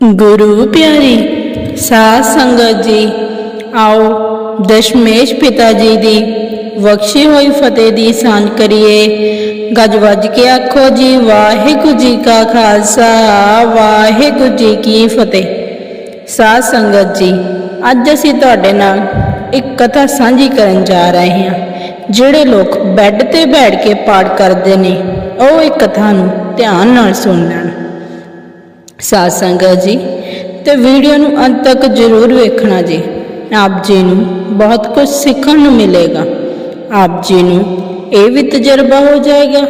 ਗੁਰੂ ਪਿਆਰੀ, ਸਾਧ ਸੰਗਤ ਜੀ, ਆਓ ਦਸ਼ਮੇਸ਼ ਪਿਤਾ ਜੀ ਦੀ ਬਖਸ਼ੀ ਹੋਈ ਫਤਿਹ ਦੀ ਸਾਂਝ ਕਰੀਏ। ਗੱਜ ਵੱਜ ਕੇ ਆਖੋ ਜੀ, ਵਾਹਿਗੁਰੂ ਜੀ ਕਾ ਖਾਲਸਾ, ਵਾਹਿਗੁਰੂ ਜੀ ਕੀ ਫਤਿਹ। ਸਾਧ ਸੰਗਤ ਜੀ, ਅੱਜ ਅਸੀਂ ਤੁਹਾਡੇ ਨਾਲ ਇੱਕ ਕਥਾ ਸਾਂਝੀ ਕਰਨ ਜਾ ਰਹੇ ਹਾਂ, ਜਿਹੜੇ ਲੋਕ ਬੈੱਡ ਤੇ ਬੈਠ ਕੇ ਪਾਠ ਕਰਦੇ ਨੇ। ਉਹ ਇਹ ਕਥਾ ਨੂੰ ਧਿਆਨ ਨਾਲ ਸੁਣ ਲੈਣ ਸਾਧ ਸੰਗਤ ਜੀ, ਤੇ ਵੀਡੀਓ ਨੂੰ ਅੰਤ ਤੱਕ ਜ਼ਰੂਰ ਵੇਖਣਾ ਜੀ। ਆਪ ਜੀ ਨੂੰ ਬਹੁਤ ਕੁਝ ਸਿੱਖਣ ਨੂੰ ਮਿਲੇਗਾ। ਆਪ ਜੀ ਨੂੰ ਇਹ ਵੀ ਤਜਰਬਾ ਹੋ ਜਾਏਗਾ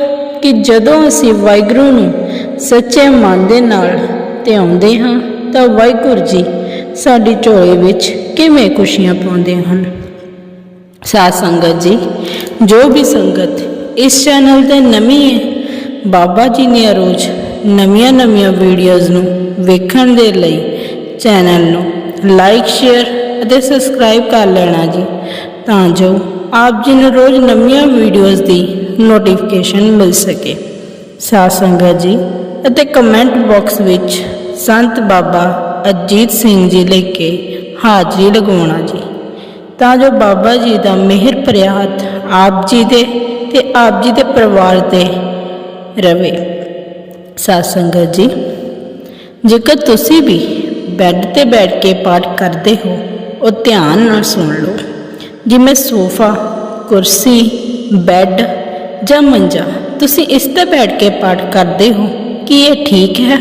ਕਿ ਜਦੋਂ ਅਸੀਂ ਵਾਹਿਗੁਰੂ ਨੂੰ ਸੱਚੇ ਮਨ ਦੇ ਨਾਲ ਧਿਆਉਂਦੇ ਹਾਂ, ਤਾਂ ਵਾਹਿਗੁਰੂ ਜੀ ਸਾਡੀ ਝੋਲੀ ਵਿੱਚ ਕਿਵੇਂ ਖੁਸ਼ੀਆਂ ਪਾਉਂਦੇ ਹਨ। ਸਾਧ ਸੰਗਤ ਜੀ, ਜੋ ਵੀ ਸੰਗਤ ਇਸ ਚੈਨਲ ਤੇ ਨਵੀਂ ਹੈ, ਬਾਬਾ ਜੀ ਨੇ ਰੋਜ਼ ਨਵੀਆਂ ਨਵੀਆਂ ਵੀਡੀਓਜ਼ ਨੂੰ ਵੇਖਣ ਦੇ ਲਈ ਚੈਨਲ ਨੂੰ ਲਾਈਕ ਸ਼ੇਅਰ ਅਤੇ ਸਬਸਕ੍ਰਾਈਬ ਕਰ ਲੈਣਾ ਜੀ। ਤਾਂ ਜੋ ਆਪ ਜੀ ਨੂੰ ਰੋਜ਼ ਨਵੀਆਂ ਵੀਡੀਓਜ਼ ਦੀ ਨੋਟੀਫਿਕੇਸ਼ਨ ਮਿਲ ਸਕੇ। ਸਾਧ ਸੰਗਤ ਜੀ ਅਤੇ ਕਮੈਂਟ ਬਾਕਸ ਵਿੱਚ ਸੰਤ ਬਾਬਾ ਅਜੀਤ ਸਿੰਘ ਜੀ ਲੈ ਕੇ ਹਾਜ਼ਰੀ ਲਗਾਉਣਾ ਜੀ। ਤਾਂ ਜੋ ਬਾਬਾ ਜੀ ਦਾ ਮਿਹਰ ਭਰਿਆ ਹੱਥ ਆਪ ਜੀ ਦੇ ਤੇ ਆਪ ਜੀ ਦੇ ਪਰਿਵਾਰ ਤੇ ਰਵੇ। ਸਾਧ ਸੰਗਤ ਜੀ, ਜੇਕਰ ਤੁਸੀਂ ਵੀ ਬੈੱਡ ਤੇ ਬੈਠ ਕੇ ਪਾਠ ਕਰਦੇ ਹੋ, ਉਹ ਧਿਆਨ ਨਾਲ ਸੁਣ ਲਓ। ਜਿਵੇਂ ਸੋਫਾ, ਕੁਰਸੀ, ਬੈੱਡ ਜਾਂ ਮੰਜਾ, ਤੁਸੀਂ ਇਸ ਤੇ ਬੈਠ ਕੇ ਪਾਠ ਕਰਦੇ ਹੋ, ਕੀ ਇਹ ਠੀਕ ਹੈ?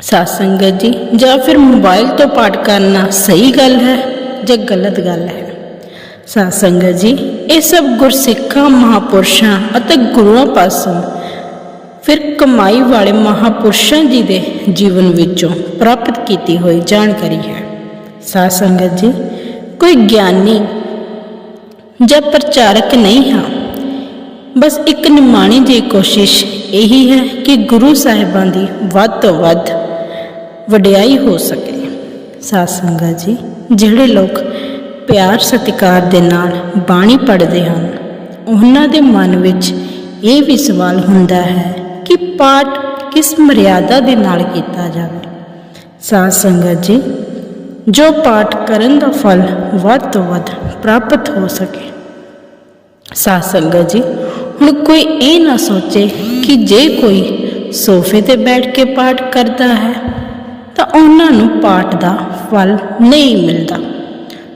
ਸਾਧ ਸੰਗਤ ਜੀ, ਜਾਂ ਫਿਰ ਮੋਬਾਈਲ ਤੋਂ ਪਾਠ ਕਰਨਾ ਸਹੀ ਗੱਲ ਹੈ ਜਾਂ ਗਲਤ ਗੱਲ ਹੈ? ਸਾਧ ਸੰਗਤ ਜੀ, ਇਹ ਸਭ ਗੁਰਸਿੱਖਾਂ, ਮਹਾਪੁਰਸ਼ਾਂ ਅਤੇ ਗੁਰੂਆਂ ਪਾਸੋਂ ਫਿਰ ਕਮਾਈ ਵਾਲੇ ਮਹਾਪੁਰਸ਼ਾਂ ਜੀ ਦੇ ਜੀਵਨ ਵਿੱਚੋਂ ਪ੍ਰਾਪਤ ਕੀਤੀ ਹੋਈ ਜਾਣਕਾਰੀ ਹੈ। ਸਾਧ ਸੰਗਤ ਜੀ, ਕੋਈ ਗਿਆਨੀ ਜਾਂ ਪ੍ਰਚਾਰਕ ਨਹੀਂ ਹਾਂ। ਬਸ ਇੱਕ ਨਿਮਾਣੀ ਜਿਹੀ ਕੋਸ਼ਿਸ਼ ਇਹੀ ਹੈ ਕਿ ਗੁਰੂ ਸਾਹਿਬਾਂ ਦੀ ਵੱਧ ਤੋਂ ਵੱਧ ਵਡਿਆਈ ਹੋ ਸਕੇ। ਸਾਧ ਸੰਗਤ ਜੀ, ਜਿਹੜੇ ਲੋਕ ਪਿਆਰ ਸਤਿਕਾਰ ਦੇ ਨਾਲ ਬਾਣੀ ਪੜ੍ਹਦੇ ਹਨ, ਉਹਨਾਂ ਦੇ ਮਨ ਵਿੱਚ ਇਹ ਵੀ ਸਵਾਲ ਹੁੰਦਾ ਹੈ ਕਿ ਪਾਠ ਕਿਸ ਮਰਿਆਦਾ ਦੇ ਨਾਲ ਕੀਤਾ ਜਾਵੇ। ਸਾਧ ਸੰਗਤ ਜੀ, ਜੋ ਪਾਠ ਕਰਨ ਦਾ ਫਲ ਵੱਧ ਤੋਂ ਵੱਧ ਪ੍ਰਾਪਤ ਹੋ ਸਕੇ। ਸਾਧ ਸੰਗਤ ਜੀ, ਹੁਣ ਕੋਈ ਇਹ ਨਾ ਸੋਚੇ ਕਿ ਜੇ ਕੋਈ ਸੋਫੇ ਤੇ ਬੈਠ ਕੇ ਪਾਠ ਕਰਦਾ ਹੈ, ਤਾਂ ਉਹਨਾਂ ਨੂੰ ਪਾਠ ਦਾ ਫਲ ਨਹੀਂ ਮਿਲਦਾ।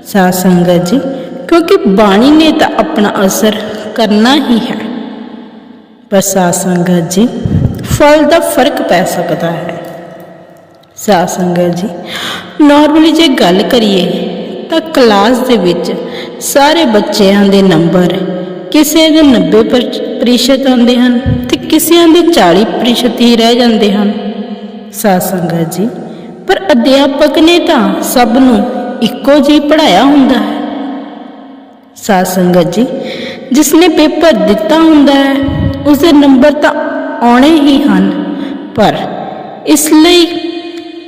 ਸਾਧ ਸੰਗਤ ਜੀ, ਕਿਉਂਕਿ ਬਾਣੀ ਨੇ ਤਾਂ ਆਪਣਾ ਅਸਰ ਕਰਨਾ ਹੀ ਹੈ। ਪਰ ਸਾਧ ਸੰਗਤ ਜੀ, ਫਲ ਦਾ ਫ਼ਰਕ ਪੈ ਸਕਦਾ ਹੈ। ਸਾਧ ਸੰਗਤ ਜੀ ਨਾਰਮਲੀ ਜੇ ਗੱਲ ਕਰੀਏ, ਤਾਂ ਕਲਾਸ ਦੇ ਵਿੱਚ ਸਾਰੇ ਬੱਚਿਆਂ ਦੇ ਨੰਬਰ ਕਿਸੇ ਦੇ 90% ਆਉਂਦੇ ਹਨ ਤੇ ਕਿਸੇ ਦੇ 40% ਹੀ ਰਹਿ ਜਾਂਦੇ ਹਨ। ਸਾਧ ਸੰਗਤ ਜੀ, ਪਰ ਅਧਿਆਪਕ ਨੇ ਤਾਂ ਸਭ ਨੂੰ ਇੱਕੋ ਜਿਹੀ ਪੜਾਇਆ ਹੁੰਦਾ ਹੈ। ਸਾਧ ਸੰਗਤ ਜੀ, ਜਿਸ ਨੇ ਪੇਪਰ ਦਿੱਤਾ ਹੁੰਦਾ ਹੈ ਉਸਦੇ ਨੰਬਰ ਤਾਂ ਆਉਣੇ ਹੀ ਹਨ, ਪਰ ਇਸ ਲਈ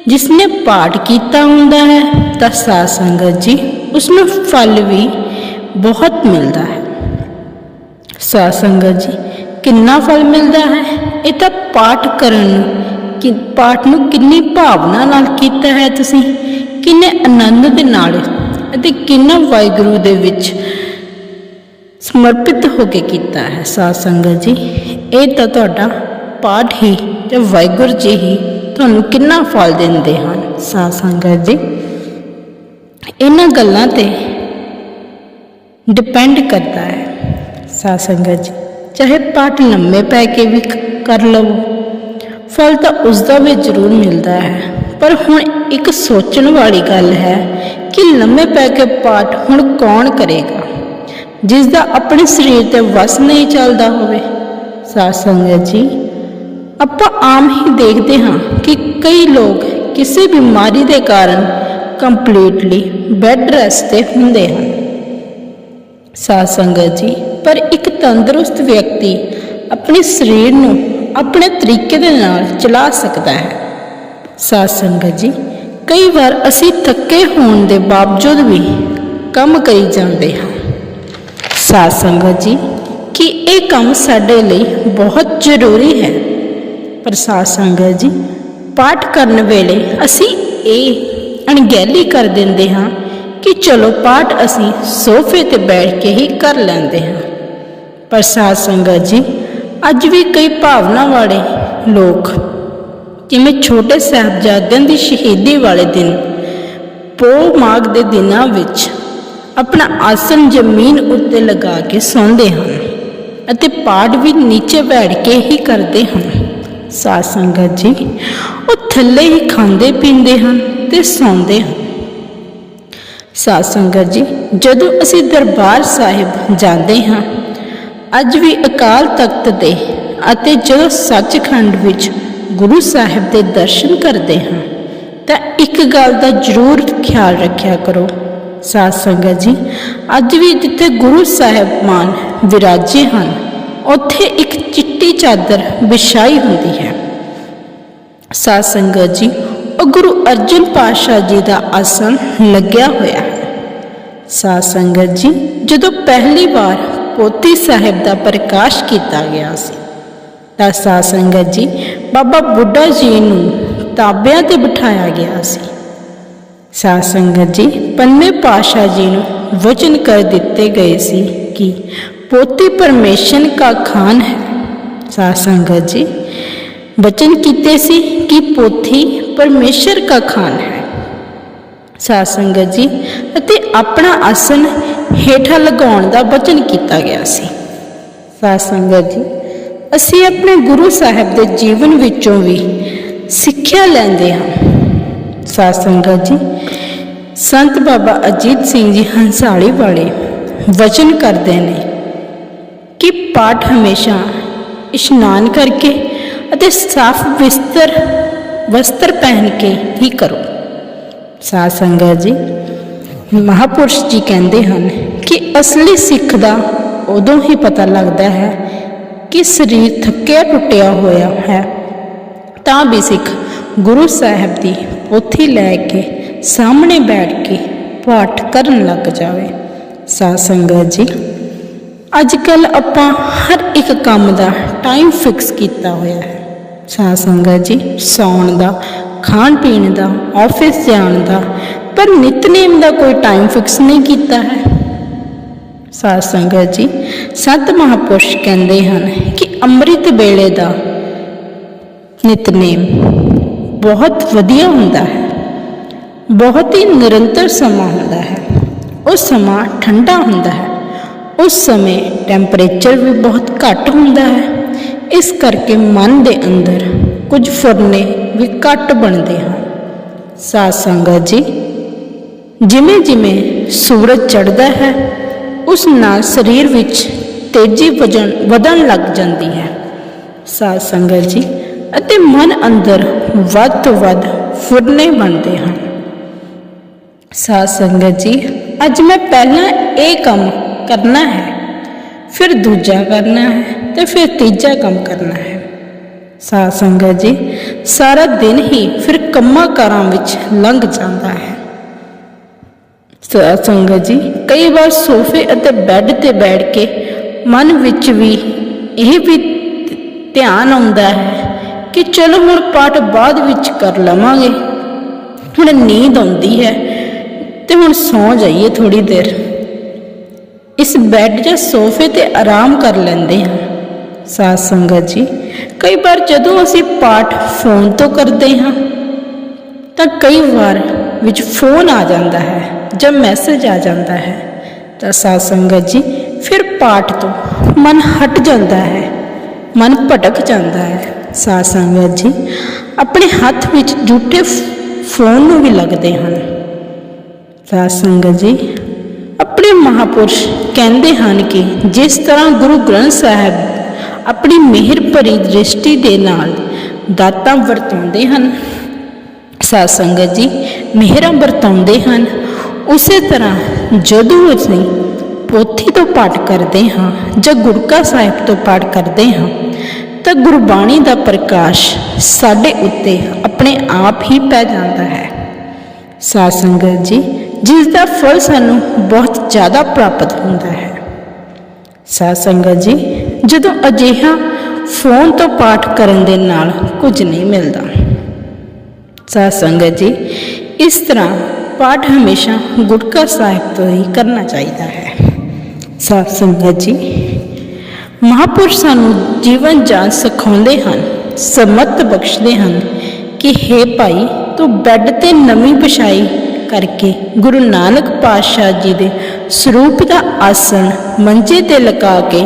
ਜਿਸ ਪਾਠ ਕੀਤਾ ਹੁੰਦਾ ਹੈ ਤਾਂ ਸਾਧ ਸੰਗਤ ਜੀ ਉਸ ਨੂੰ ਫਲ ਵੀ ਬਹੁਤ ਮਿਲਦਾ ਹੈ। ਸਾਧ ਸੰਗਤ ਜੀ, ਕਿੰਨਾ ਫਲ ਮਿਲਦਾ ਹੈ? ਇਹ ਤਾਂ ਪਾਠ ਕਰਨ ਨੂੰ ਕਿ ਪਾਠ ਨੂੰ ਕਿੰਨੀ ਭਾਵਨਾ ਨਾਲ ਕੀਤਾ ਹੈ ਤੁਸੀਂ, ਕਿੰਨੇ ਆਨੰਦ ਦੇ ਨਾਲ ਅਤੇ ਕਿੰਨਾ ਵਾਹਿਗੁਰੂ ਦੇ ਵਿੱਚ ਸਮਰਪਿਤ ਹੋ ਕੇ ਕੀਤਾ ਹੈ। ਸਾਧ ਸੰਗਤ ਜੀ, ਇਹ ਤਾਂ ਤੁਹਾਡਾ ਪਾਠ ਹੀ ਤੇ ਵਾਹਿਗੁਰੂ ਜੀ ਹੀ ਤੁਹਾਨੂੰ ਕਿੰਨਾ ਫਲ ਦਿੰਦੇ ਹਨ। ਸਾਧ ਸੰਗਤ ਜੀ, ਇਹਨਾਂ ਗੱਲਾਂ ਤੇ ਡਿਪੈਂਡ ਕਰਦਾ ਹੈ। ਸਾਧ ਸੰਗਤ ਜੀ, ਚਾਹੇ ਪਾਠ ਲੰਮੇ ਪੈ ਕੇ ਵੀ ਕਰ ਲਵੋ, ਫਲ ਤਾਂ ਉਸ ਦਾ ਵੀ ਜ਼ਰੂਰ ਮਿਲਦਾ ਹੈ। ਪਰ ਹੁਣ ਇੱਕ ਸੋਚਣ ਵਾਲੀ ਗੱਲ ਹੈ ਕਿ ਲੰਮੇ ਪੈ ਕੇ ਪਾਠ ਹੁਣ ਕੌਣ ਕਰੇਗਾ? ਜਿਸ ਦਾ ਆਪਣੇ ਸਰੀਰ ਤੇ ਵਸ ਨਹੀਂ ਚੱਲਦਾ ਹੋਵੇ। ਸਾਧ ਸੰਗਤ ਜੀ, ਆਪਾਂ ਆਮ ਹੀ ਦੇਖਦੇ ਹਾਂ ਕਿ ਕਈ ਲੋਕ ਕਿਸੇ ਬਿਮਾਰੀ ਦੇ ਕਾਰਨ ਕੰਪਲੀਟਲੀ ਬੈੱਡ ਰੈਸਟ ਤੇ ਹੁੰਦੇ ਹਨ। ਸਾਧ ਸੰਗਤ ਜੀ, ਪਰ ਇੱਕ ਤੰਦਰੁਸਤ ਵਿਅਕਤੀ ਆਪਣੇ ਸਰੀਰ ਨੂੰ ਆਪਣੇ ਤਰੀਕੇ ਦੇ ਨਾਲ ਚਲਾ ਸਕਦਾ ਹੈ। ਸਾਧ ਸੰਗਤ ਜੀ, ਕਈ ਵਾਰ ਅਸੀਂ ਥੱਕੇ ਹੋਣ ਦੇ ਬਾਵਜੂਦ ਵੀ ਕੰਮ ਕਰੀ ਜਾਂਦੇ ਹਾਂ। ਸਾਧ ਸੰਗਤ ਜੀ, ਕਿ ਇਹ ਕੰਮ ਸਾਡੇ ਲਈ ਬਹੁਤ ਜ਼ਰੂਰੀ ਹੈ। ਪਰ ਸਾਧ ਸੰਗਤ ਜੀ, ਪਾਠ ਕਰਨ ਵੇਲੇ ਅਸੀਂ ਇਹ ਅਣਗਹਿਲੀ ਕਰ ਦਿੰਦੇ ਹਾਂ ਕਿ ਚਲੋ ਪਾਠ ਅਸੀਂ ਸੋਫੇ ਤੇ ਬੈਠ ਕੇ ਹੀ ਕਰ ਲੈਂਦੇ ਹਾਂ। ਪਰ ਸਾਧ ਸੰਗਤ ਜੀ, ਅੱਜ ਵੀ ਕਈ ਭਾਵਨਾ ਵਾਲੇ ਲੋਕ, ਜਿਵੇਂ ਛੋਟੇ ਸਾਹਿਬਜ਼ਾਦਿਆਂ ਦੀ ਸ਼ਹੀਦੀ ਵਾਲੇ ਦਿਨ ਪੋ ਮਾਘ ਦੇ ਦਿਨਾਂ ਵਿੱਚ ਆਪਣਾ ਆਸਨ ਜ਼ਮੀਨ ਉੱਤੇ ਲਗਾ ਕੇ ਸੌਂਦੇ ਹਨ ਅਤੇ ਪਾਠ ਵੀ ਨੀਚੇ ਬੈਠ ਕੇ ਹੀ ਕਰਦੇ ਹਨ ਸਾਧ ਸੰਗਤ ਜੀ, ਉਹ ਥੱਲੇ ਹੀ ਖਾਂਦੇ ਪੀਂਦੇ ਹਨ ਤੇ ਸੌਂਦੇ ਹਨ। ਸਾਧ ਸੰਗਤ ਜੀ, ਜਦੋਂ ਅਸੀਂ ਦਰਬਾਰ ਸਾਹਿਬ ਜਾਂਦੇ ਹਾਂ, ਅੱਜ ਵੀ ਅਕਾਲ ਤਖਤ ਦੇ ਅਤੇ ਜਦੋਂ ਸੱਚਖੰਡ ਵਿੱਚ ਗੁਰੂ ਸਾਹਿਬ ਦੇ ਦਰਸ਼ਨ ਕਰਦੇ ਹਾਂ, ਤਾਂ ਇੱਕ ਗੱਲ ਦਾ ਜ਼ਰੂਰ ਖਿਆਲ ਰੱਖਿਆ ਕਰੋ। ਸਾਧ ਸੰਗਤ ਜੀ, ਅੱਜ ਵੀ ਜਿੱਥੇ ਗੁਰੂ ਸਾਹਿਬ ਮਾਨ ਵਿਰਾਜੇ ਹਨ, ਉੱਥੇ ਇੱਕ ਚਿੱਟੀ ਚਾਦਰ ਵਿਛਾਈ ਹੁੰਦੀ ਹੈ। ਸਾਧ ਸੰਗਤ ਜੀ, ਉਹ ਗੁਰੂ ਅਰਜਨ ਪਾਤਸ਼ਾਹ ਜੀ ਦਾ ਆਸਣ ਲੱਗਿਆ ਹੋਇਆ ਹੈ। ਸਾਧ ਸੰਗਤ ਜੀ, ਜਦੋਂ ਪਹਿਲੀ ਵਾਰ ਪੋਤੀ ਸਾਹਿਬ ਦਾ ਪ੍ਰਕਾਸ਼ ਕੀਤਾ ਗਿਆ ਸੀ, ਤਾਂ ਸਾਧ ਸੰਗਤ ਜੀ, ਬਾਬਾ ਬੁੱਢਾ ਜੀ ਨੂੰ ਤਾਬਿਆਂ ਤੇ ਬਿਠਾਇਆ ਗਿਆ ਸੀ। ਸਾਧ ਸੰਗਤ ਜੀ ਪੰਜਵੇਂ ਪਾਤਸ਼ਾਹ ਜੀ ਨੂੰ ਵਚਨ ਕਰ ਦਿੱਤੇ ਗਏ ਸੀ ਕਿ ਪੋਤੀ ਪਰਮੇਸ਼ਨ ਕਾ ਖਾਨ ਹੈ। ਸਾਧ ਸੰਗਤ ਜੀ, ਵਚਨ ਕੀਤੇ ਸੀ ਕਿ ਪੋਥੀ ਪਰਮੇਸ਼ਰ ਕਾ ਖਾਨ ਹੈ। ਸਾਧ ਸੰਗਤ ਜੀ, ਅਤੇ ਆਪਣਾ ਆਸਨ ਹੇਠਾਂ ਲਗਾਉਣ ਦਾ ਵਚਨ ਕੀਤਾ ਗਿਆ ਸੀ। ਸਾਧ ਸੰਗਤ ਜੀ, ਅਸੀਂ ਆਪਣੇ ਗੁਰੂ ਸਾਹਿਬ ਦੇ ਜੀਵਨ ਵਿੱਚੋਂ ਵੀ ਸਿੱਖਿਆ ਲੈਂਦੇ ਹਾਂ। ਸਾਧ ਸੰਗਤ ਜੀ। ਸੰਤ ਬਾਬਾ ਅਜੀਤ ਸਿੰਘ ਜੀ ਹੰਸਾਲੀ ਵਾਲੇ ਵਚਨ ਕਰਦੇ ਨੇ ਕਿ ਪਾਠ ਹਮੇਸ਼ਾ ਇਸ਼ਨਾਨ ਕਰਕੇ ਅਤੇ ਸਾਫ਼ ਬਿਸਤਰ ਵਸਤਰ ਪਹਿਨ ਕੇ ਹੀ ਕਰੋ। ਸਾਧ ਸੰਗਤ ਜੀ, ਮਹਾਪੁਰਸ਼ ਜੀ ਕਹਿੰਦੇ ਹਨ ਕਿ ਅਸਲੀ ਸਿੱਖ ਦਾ ਉਦੋਂ ਹੀ ਪਤਾ ਲੱਗਦਾ ਹੈ ਕਿ ਸਰੀਰ ਥੱਕਿਆ ਟੁੱਟਿਆ ਹੋਇਆ ਹੈ, ਤਾਂ ਵੀ ਸਿੱਖ ਗੁਰੂ ਸਾਹਿਬ ਦੀ ਪੋਥੀ ਲੈ ਕੇ ਸਾਹਮਣੇ ਬੈਠ ਕੇ ਪਾਠ ਕਰਨ ਲੱਗ ਜਾਵੇ। ਸਾਧ ਸੰਗਤ ਜੀ ਅੱਜ ਕੱਲ ਆਪਾਂ ਹਰ ਇੱਕ ਕੰਮ ਦਾ ਟਾਈਮ ਫਿਕਸ ਕੀਤਾ ਹੋਇਆ ਹੈ। ਸਾਧ ਸੰਗਤ ਜੀ, ਸੌਣ ਦਾ ਖਾਣ ਪੀਣ ਦਾ ਆਫਿਸ ਜਾਣ ਦਾ, ਪਰ ਨਿਤਨੇਮ ਦਾ ਕੋਈ ਟਾਈਮ ਫਿਕਸ ਨਹੀਂ ਕੀਤਾ ਹੈ। ਸਾਧ ਸੰਗਤ ਜੀ, ਸੰਤ ਮਹਾਪੁਰਸ਼ ਕਹਿੰਦੇ ਹਨ ਕਿ ਅੰਮ੍ਰਿਤ ਵੇਲੇ ਦਾ ਨਿਤਨੇਮ ਬਹੁਤ ਵਧੀਆ ਹੁੰਦਾ ਹੈ। ਬਹੁਤ ਹੀ ਨਿਰੰਤਰ ਸਮਾਂ ਹੁੰਦਾ ਹੈ। ਉਹ ਸਮਾਂ ਠੰਡਾ ਹੁੰਦਾ ਹੈ। ਉਸ ਸਮੇਂ ਟੈਂਪਰੇਚਰ ਵੀ ਬਹੁਤ ਘੱਟ ਹੁੰਦਾ ਹੈ। ਇਸ ਕਰਕੇ ਮਨ ਦੇ ਅੰਦਰ ਕੁਝ ਫੁਰਨੇ ਵੀ ਘੱਟ ਬਣਦੇ ਹਨ। ਸਾਧ ਸੰਗਤ ਜੀ, ਜਿਵੇਂ ਜਿਵੇਂ ਸੂਰਜ ਚੜ੍ਹਦਾ ਹੈ, ਉਸ ਨਾਲ ਸਰੀਰ ਵਿੱਚ ਤੇਜ਼ੀ ਵਜਣ, ਵਧਣ ਲੱਗ ਜਾਂਦੀ ਹੈ। ਸਾਧ ਸੰਗਤ ਜੀ ਅਤੇ ਮਨ ਅੰਦਰ ਵੱਧ ਤੋਂ ਵੱਧ ਫੁਰਨੇ ਬਣਦੇ ਹਨ। ਸਾਧ ਸੰਗਤ ਜੀ, ਅੱਜ ਮੈਂ ਪਹਿਲਾਂ ਇਹ ਕੰਮ ਕਰਨਾ ਹੈ, ਫਿਰ ਦੂਜਾ ਕਰਨਾ ਹੈ ਤੇ ਫਿਰ ਤੀਜਾ ਕੰਮ ਕਰਨਾ ਹੈ। ਸਾਧ ਸੰਗਤ ਜੀ, ਸਾਰਾ ਦਿਨ ਹੀ ਫਿਰ ਕੰਮਾਂ ਕਾਰਾਂ ਵਿੱਚ ਲੰਘ ਜਾਂਦਾ ਹੈ। ਸਾਧ ਸੰਗਤ ਜੀ, ਕਈ ਵਾਰ ਸੋਫੇ ਅਤੇ ਬੈੱਡ ਤੇ ਬੈਠ ਕੇ ਮਨ ਵਿੱਚ ਵੀ ਇਹ ਵੀ ਧਿਆਨ ਆਉਂਦਾ ਹੈ ਕਿ ਚਲੋ ਹੁਣ ਪਾਠ ਬਾਅਦ ਵਿੱਚ ਕਰ ਲਵਾਂਗੇ। ਹੁਣ ਨੀਂਦ ਆਉਂਦੀ ਹੈ ਤੇ ਹੁਣ ਸੌ ਜਾਈਏ ਥੋੜੀ ਦੇਰ। ਇਸ ਬੈੱਡ ਜਾਂ ਸੋਫੇ ਤੇ ਆਰਾਮ ਕਰ ਲੈਂਦੇ ਹਾਂ। ਸਾਧ ਸੰਗਤ ਜੀ, ਕਈ ਵਾਰ ਜਦੋਂ ਅਸੀਂ ਪਾਠ ਫੋਨ ਤੋਂ ਕਰਦੇ ਹਾਂ, ਤਾਂ ਕਈ ਵਾਰ ਵਿੱਚ ਫੋਨ ਆ ਜਾਂਦਾ ਹੈ ਜਾਂ ਮੈਸੇਜ ਆ ਜਾਂਦਾ ਹੈ। ਤਾਂ ਸਾਧ ਸੰਗਤ ਜੀ, ਫਿਰ ਪਾਠ ਤੋਂ ਮਨ ਹਟ ਜਾਂਦਾ ਹੈ, ਮਨ ਭਟਕ ਜਾਂਦਾ ਹੈ। ਸਾਧ ਸੰਗਤ ਜੀ, ਆਪਣੇ ਹੱਥ ਵਿੱਚ ਝੂਠੇ ਫੋਨ ਨੂੰ ਵੀ ਲੱਗਦੇ ਹਨ। ਸਾਧ ਸੰਗਤ ਜੀ, ਆਪਣੇ ਮਹਾਪੁਰਸ਼ ਕਹਿੰਦੇ ਹਨ ਕਿ ਜਿਸ ਤਰ੍ਹਾਂ ਗੁਰੂ ਗ੍ਰੰਥ ਸਾਹਿਬ ਆਪਣੀ ਮਿਹਰ ਭਰੀ ਦ੍ਰਿਸ਼ਟੀ ਦੇ ਨਾਲ ਦਾਤਾਂ ਵਰਤਾਉਂਦੇ ਹਨ, ਸਾਧ ਸੰਗਤ ਜੀ, ਮਿਹਰਾਂ ਵਰਤਾਉਂਦੇ ਹਨ, ਉਸੇ ਤਰ੍ਹਾਂ ਜਦੋਂ ਅਸੀਂ ਪੋਥੀ ਤੋਂ ਪਾਠ ਕਰਦੇ ਹਾਂ ਜਾਂ ਗੁਰਕਾ ਸਾਹਿਬ ਤੋਂ ਪਾਠ ਕਰਦੇ ਹਾਂ ਤਾਂ ਗੁਰਬਾਣੀ ਦਾ ਪ੍ਰਕਾਸ਼ ਸਾਡੇ ਉੱਤੇ ਆਪਣੇ ਆਪ ਹੀ ਪੈ ਜਾਂਦਾ ਹੈ। ਸਾਧ ਸੰਗਤ ਜੀ, ਜਿਸ ਦਾ ਫਲ ਸਾਨੂੰ ਬਹੁਤ ਜ਼ਿਆਦਾ ਪ੍ਰਾਪਤ ਹੁੰਦਾ ਹੈ। ਸਾਧ ਸੰਗਤ ਜੀ, ਜਦੋਂ ਅਜਿਹਾ ਫੋਨ ਤੋਂ ਪਾਠ ਕਰਨ ਦੇ ਨਾਲ ਕੁਝ ਨਹੀਂ ਮਿਲਦਾ। ਸਾਧ ਸੰਗਤ ਜੀ, ਇਸ ਤਰ੍ਹਾਂ ਪਾਠ ਹਮੇਸ਼ਾ ਗੁਟਕਾ ਸਾਹਿਬ ਤੋਂ ਹੀ ਕਰਨਾ ਚਾਹੀਦਾ ਹੈ। ਸਾਧ ਸੰਗਤ ਜੀ ਮਹਾਪੁਰਸ਼ ਸਾਨੂੰ ਜੀਵਨ ਜਾਚ ਸਿਖਾਉਂਦੇ ਹਨ, ਸਮਤ ਬਖਸ਼ਦੇ ਹਨ ਕਿ हे ਭਾਈ, ਤੂੰ ਬੈੱਡ ਤੇ ਨਵੀਂ ਵਿਛਾਈ ਕਰਕੇ ਗੁਰੂ ਨਾਨਕ ਪਾਤਸ਼ਾਹ ਜੀ ਦੇ ਸਰੂਪ ਦਾ ਆਸਣ ਮੰਜੇ ਤੇ ਲਗਾ ਕੇ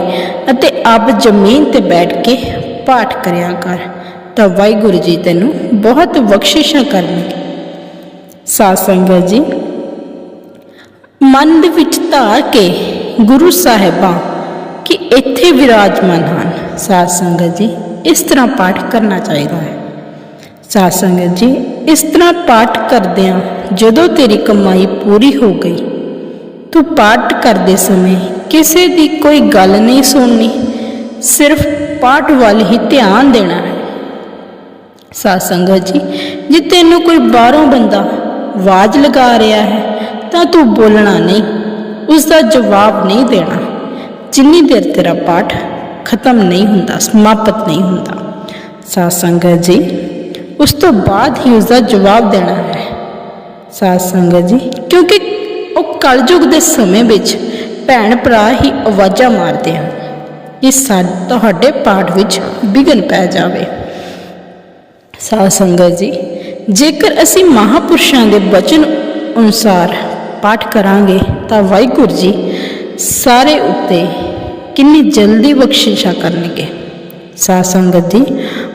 ਅਤੇ ਆਪ ਜ਼ਮੀਨ ਤੇ ਬੈਠ ਕੇ ਪਾਠ ਕਰਿਆ ਕਰ। ਤਾਂ ਵਾਹਿਗੁਰੂ ਜੀ ਤੈਨੂੰ ਬਹੁਤ ਬਖਸ਼ਿਸ਼ਾਂ ਕਰਨਗੇ। ਸਾਧ ਸੰਗਤ ਜੀ ਮਨ ਦੇ ਵਿੱਚ ਧਾਰ ਕੇ ਗੁਰੂ ਸਾਹਿਬਾਂ ਕਿ ਇੱਥੇ ਵਿਰਾਜਮਾਨ ਹਨ। ਸਾਧ ਸੰਗਤ ਜੀ, ਇਸ ਤਰ੍ਹਾਂ ਪਾਠ ਕਰਨਾ ਚਾਹੀਦਾ ਹੈ। ਸਾਧ ਸੰਗਤ ਜੀ, ਇਸ ਤਰ੍ਹਾਂ ਪਾਠ ਕਰਦਿਆਂ ਜਦੋਂ ਤੇਰੀ ਕਮਾਈ ਪੂਰੀ ਹੋ ਗਈ, ਤੂੰ ਪਾਠ ਕਰਦੇ ਸਮੇਂ ਕਿਸੇ ਦੀ ਕੋਈ ਗੱਲ ਨਹੀਂ ਸੁਣਨੀ, ਸਿਰਫ ਪਾਠ ਵੱਲ ਹੀ ਧਿਆਨ ਦੇਣਾ ਹੈ। ਸਾਧ ਸੰਗਤ ਜੀ, ਜੇ ਤੈਨੂੰ ਕੋਈ ਬਾਹਰੋਂ ਬੰਦਾ ਆਵਾਜ਼ ਲਗਾ ਰਿਹਾ ਹੈ, ਤਾਂ ਤੂੰ ਬੋਲਣਾ ਨਹੀਂ ਉਸ ਦਾ ਜਵਾਬ ਨਹੀਂ ਦੇਣਾ। ਜਿੰਨੀ ਦੇਰ ਤੇਰਾ ਪਾਠ ਖਤਮ ਨਹੀਂ ਹੁੰਦਾ, ਸਮਾਪਤ ਨਹੀਂ ਹੁੰਦਾ, ਸਾਧ ਸੰਗਤ ਜੀ, ਉਸ ਤੋਂ ਬਾਅਦ ਹੀ ਉਸ ਦਾ ਜਵਾਬ ਦੇਣਾ ਹੈ। ਸਾਧ ਸੰਗਤ ਜੀ, ਕਿਉਂਕਿ ਉਹ ਕਲਯੁਗ ਦੇ ਸਮੇਂ ਵਿੱਚ ਭੈਣ ਭਰਾ ਹੀ ਆਵਾਜ਼ਾਂ ਮਾਰਦੇ ਹਨ। ਕਿ ਸਾ ਤੁਹਾਡੇ ਪਾਠ ਵਿੱਚ ਵਿਘਨ ਪੈ ਜਾਵੇ। ਸਾਧ ਸੰਗਤ ਜੀ, ਜੇਕਰ ਅਸੀਂ ਮਹਾਪੁਰਸ਼ਾਂ ਦੇ ਬਚਨ ਅਨੁਸਾਰ ਪਾਠ ਕਰਾਂਗੇ, ਤਾਂ ਵਾਹਿਗੁਰੂ ਜੀ ਸਾਰੇ ਉੱਤੇ ਕਿੰਨੀ ਜਲਦੀ ਬਖਸ਼ਿਸ਼ਾਂ ਕਰਨਗੇ। ਸਾਧ ਸੰਗਤ ਜੀ,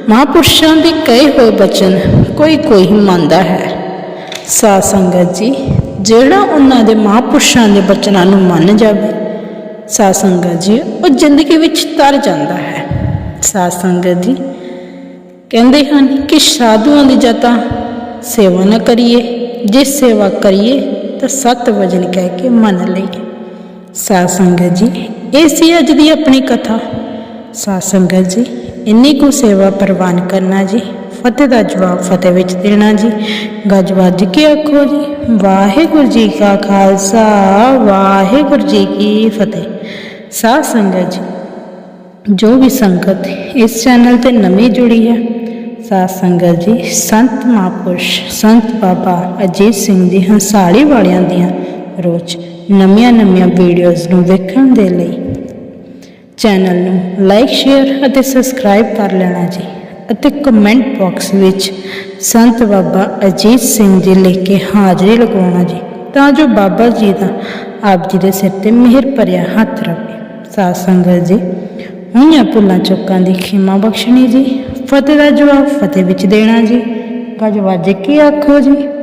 ਮਹਾਪੁਰਸ਼ਾਂ ਦੇ ਕਹੇ ਹੋਏ ਬਚਨ ਕੋਈ ਕੋਈ ਮੰਨਦਾ ਹੈ। ਸਾਧ ਸੰਗਤ ਜੀ, ਜਿਹੜਾ ਉਹਨਾਂ ਦੇ ਮਹਾਪੁਰਸ਼ਾਂ ਦੇ ਬਚਨਾਂ ਨੂੰ ਮੰਨ ਜਾਵੇ, ਸਾਧ ਸੰਗਤ ਜੀ, ਉਹ ਜ਼ਿੰਦਗੀ ਵਿੱਚ ਤਰ ਜਾਂਦਾ ਹੈ। ਸਾਧ ਸੰਗਤ ਜੀ, ਕਹਿੰਦੇ ਹਨ ਕਿ ਸਾਧੂਆਂ ਦੀ ਜਤਾ ਸੇਵਾ ਨਾ ਕਰੀਏ, ਜੇ ਸੇਵਾ ਕਰੀਏ ਤਾਂ ਸਤ ਵਜਨ ਕਹਿ ਕੇ ਮੰਨ ਲਈਏ। ਸਾਧ ਸੰਗਤ ਜੀ, ਇਹ ਸੀ ਅੱਜ ਦੀ ਆਪਣੀ ਕਥਾ। ਸਾਧ ਸੰਗਤ ਜੀ, ਇੰਨੀ ਕੁ ਸੇਵਾ ਪ੍ਰਵਾਨ ਕਰਨਾ ਜੀ, ਫਤਿਹ ਦਾ ਜਵਾਬ ਫਤਿਹ ਵਿੱਚ ਦੇਣਾ ਜੀ। ਗੱਜ ਵੱਜ ਕੇ ਆਖੋ ਜੀ, ਵਾਹਿਗੁਰੂ ਜੀ ਕਾ ਖਾਲਸਾ, ਵਾਹਿਗੁਰੂ ਜੀ ਕੀ ਫਤਿਹ। ਸਾਧ ਸੰਗਤ ਜੀ, ਜੋ ਵੀ ਸੰਗਤ ਇਸ ਚੈਨਲ ਤੇ ਨਵੀਂ ਜੁੜੀ ਹੈ, ਸਾਧ ਸੰਗਤ ਜੀ, ਸੰਤ ਮਹਾਂਪੁਰਸ਼, ਸੰਤ ਬਾਬਾ ਅਜੀਤ ਸਿੰਘ ਜੀ ਹੰਸਾਲੀ ਵਾਲਿਆਂ ਦੀਆਂ ਰੋਜ਼ ਨਵੀਆਂ ਨਵੀਆਂ ਵੀਡੀਓਜ਼ ਨੂੰ ਵੇਖਣ ਦੇ ਲਈ ਚੈਨਲ ਨੂੰ ਲਾਈਕ ਸ਼ੇਅਰ ਅਤੇ ਸਬਸਕ੍ਰਾਈਬ ਕਰ ਲੈਣਾ ਜੀ ਅਤੇ ਕਮੈਂਟ ਬਾਕਸ ਵਿੱਚ ਸੰਤ ਬਾਬਾ ਅਜੀਤ ਸਿੰਘ ਜੀ ਲਿਖ ਕੇ ਹਾਜ਼ਰੀ ਲਗਾਉਣਾ ਜੀ ਤਾਂ ਜੋ ਬਾਬਾ ਜੀ ਦਾ ਆਪ ਜੀ ਦੇ ਸਿਰ ਤੇ ਮਿਹਰ ਭਰਿਆ ਹੱਥ ਰਵੇ। ਸਾਧ ਸੰਗਤ ਜੀ, ਹੋਈਆਂ ਭੁੱਲਾਂ ਚੁੱਕਾਂ ਦੀ ਖਿਮਾ ਬਖਸ਼ਣੀ ਜੀ, ਫਤਿਹ ਦਾ ਜਵਾਬ ਫਤਿਹ ਵਿੱਚ ਦੇਣਾ ਜੀ। ਗੱਜ ਵੱਜ ਕੇ ਆਖੋ ਜੀ।